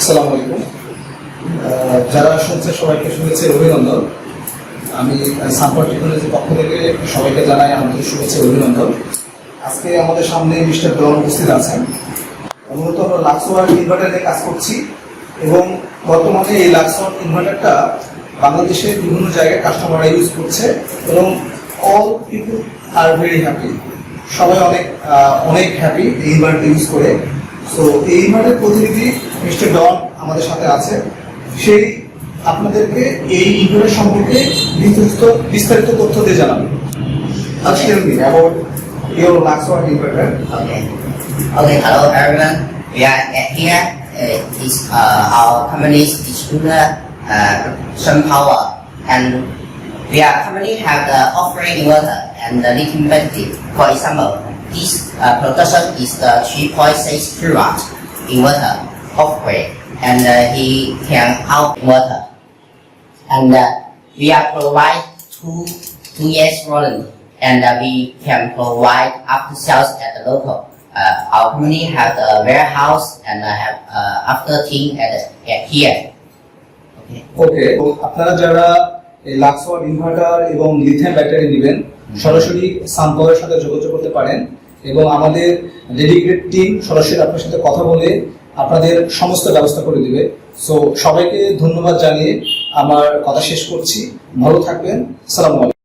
আসসালামু আলাইকুম। যারা শুনছে সবাইকে শুনেছে অভিনন্দন। আমি সাম্পার টেকনোলজির পক্ষ থেকে সবাইকে জানাই আমাদের শুভেচ্ছা অভিনন্দন। আজকে আমাদের সামনে মিস্টার ডন উপস্থিত আছেন। মূলত আমরা লাক্সওয়ার ইনভার্টার কাজ করছি এবং বর্তমানে এই লাক্সওয়ার ইনভার্টারটা বাংলাদেশের বিভিন্ন জায়গায় কাস্টমাররা ইউজ করছে এবং all people are very happy সবাই অনেক অনেক হ্যাপি এই ইনভার্টার ইউজ করে। সো এই ইনভার্টার প্রতিনিধি মিস্টার ডন আমাদের সাথে আছে সেই আপনাদেরকে এই ইনভার্টার সম্পর্কে বিস্তারিত বিস্তারিত তথ্য দিয়ে জানাবেন আজকে আমি about your Luxwar inverter Okay. Okay, hello everyone. We are here. Uh, is uh, our company's distributor, uh, Sun Power, and we are company have the offering inverter and the lithium battery. For example, this uh, production is the 3.6 kilowatt inverter offering, and uh, he can out inverter. And uh, we are provide two two years warranty, and uh, we can provide after sales at the local. Uh, our company have the warehouse and uh, have uh, after team at, at here. Okay. Okay আপনারা যারা লাক্সওয়ার inverter এবং lithium battery নেবেন সরাসরি সানপাওয়ারের সাথে যোগাযোগ করতে পারেন এবং আমাদের ডেডিকেট টিম সরাসরি আপনার সাথে কথা বলে আপনাদের সমস্ত ব্যবস্থা করে দিবে। সো সবাইকে ধন্যবাদ জানিয়ে আমার কথা শেষ করছি। ভালো থাকবেন। সালাম আলাইকুম।